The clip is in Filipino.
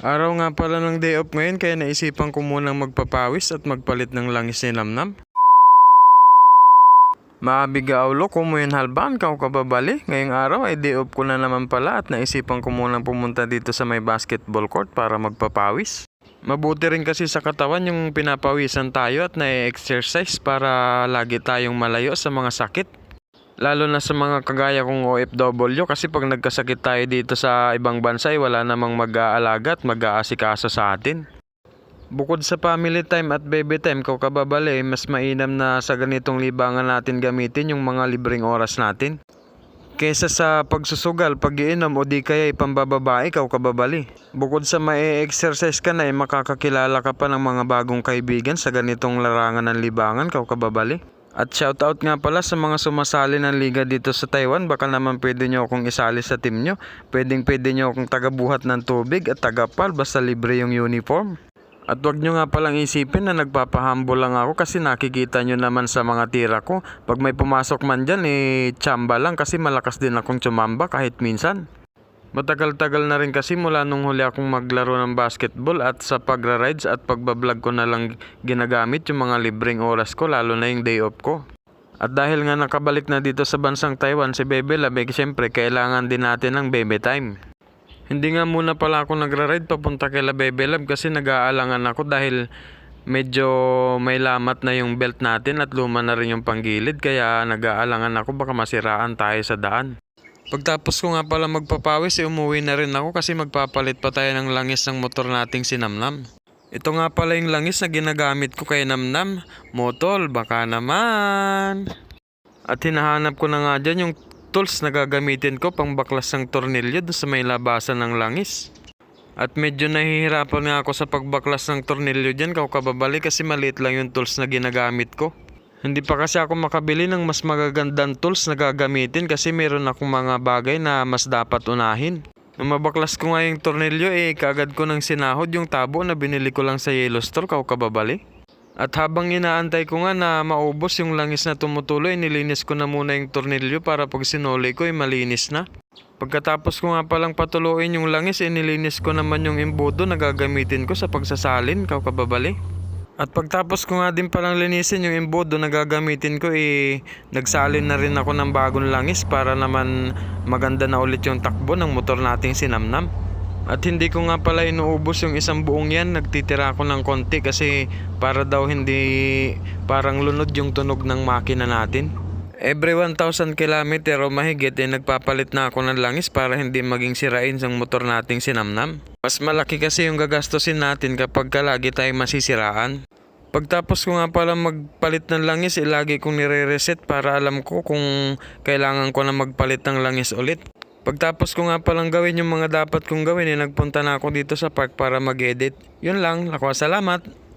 Araw nga pala ng day off ngayon kaya naisipan ko munang magpapawis at magpalit ng langis ni Namnam. Maabiga aulo ko mo yun halban ka kababali. Ngayong araw ay day off ko na naman pala at naisipan ko munang pumunta dito sa may basketball court para magpapawis. Mabuti rin kasi sa katawan yung pinapawisan tayo at na-exercise para lagi tayong malayo sa mga sakit. Lalo na sa mga kagaya kong OFW kasi pag nagkasakit tayo dito sa ibang bansa ay wala namang mag-aalaga at mag-aasikaso sa atin. Bukod sa family time at baby time ko kababali, mas mainam na sa ganitong libangan natin gamitin yung mga libreng oras natin. Kesa sa pagsusugal, pagiinom o di kaya ipambababae ka o kababali. Bukod sa mae-exercise ka na, eh, makakakilala ka pa ng mga bagong kaibigan sa ganitong larangan ng libangan ka o kababali. At shoutout nga pala sa mga sumasali ng liga dito sa Taiwan. Baka naman pwede nyo akong isali sa team nyo. Pwedeng pwede nyo akong tagabuhat ng tubig at tagapal basta libre yung uniform. At wag nyo nga palang isipin na nagpapahumble lang ako kasi nakikita nyo naman sa mga tira ko. Pag may pumasok man dyan, eh, tsamba lang kasi malakas din akong tsumamba kahit minsan. Matagal-tagal na rin kasi mula nung huli akong maglaro ng basketball at sa pagra-rides at pagbablog ko na lang ginagamit yung mga libreng oras ko lalo na yung day off ko. At dahil nga nakabalik na dito sa bansang Taiwan si Bebe Lab, eh, siyempre kailangan din natin ng Bebe Time. Hindi nga muna pala ako nagra-ride papunta kay La Bebe Lab kasi nag-aalangan ako dahil medyo may lamat na yung belt natin at luma na rin yung panggilid kaya nag-aalangan ako baka masiraan tayo sa daan. Pagtapos ko nga pala magpapawis, eh, umuwi na rin ako kasi magpapalit pa tayo ng langis ng motor nating sinamnam. Ito nga pala yung langis na ginagamit ko kay Namnam. Motol, baka naman. At hinahanap ko na nga dyan yung tools na gagamitin ko pang baklas ng tornilyo sa may labasan ng langis. At medyo nahihirapan nga ako sa pagbaklas ng tornilyo dyan kao kababali kasi maliit lang yung tools na ginagamit ko. Hindi pa kasi ako makabili ng mas magagandang tools na gagamitin kasi meron akong mga bagay na mas dapat unahin. Nung mabaklas ko nga yung tornilyo eh kagad ko nang sinahod yung tabo na binili ko lang sa yellow store kao kababali. At habang inaantay ko nga na maubos yung langis na tumutuloy, nilinis ko na muna yung tornilyo para pag sinuli ko ay malinis na. Pagkatapos ko nga palang patuloyin yung langis, eh, nilinis ko naman yung imbudo na gagamitin ko sa pagsasalin, kao kababali. At pagtapos ko nga din palang linisin yung imbudo na gagamitin ko, eh, nagsalin na rin ako ng bagong langis para naman maganda na ulit yung takbo ng motor nating sinamnam. At hindi ko nga pala inuubos yung isang buong yan, nagtitira ako ng konti kasi para daw hindi parang lunod yung tunog ng makina natin. Every 1,000 kilometer o mahigit eh nagpapalit na ako ng langis para hindi maging sirain ang motor nating sinamnam. Mas malaki kasi yung gagastusin natin kapag ka lagi tayong masisiraan. Pagtapos ko nga pala magpalit ng langis, eh, lagi kong nire-reset para alam ko kung kailangan ko na magpalit ng langis ulit. Pagtapos ko nga palang gawin yung mga dapat kong gawin, eh, nagpunta na ako dito sa park para mag-edit. Yun lang, ako salamat.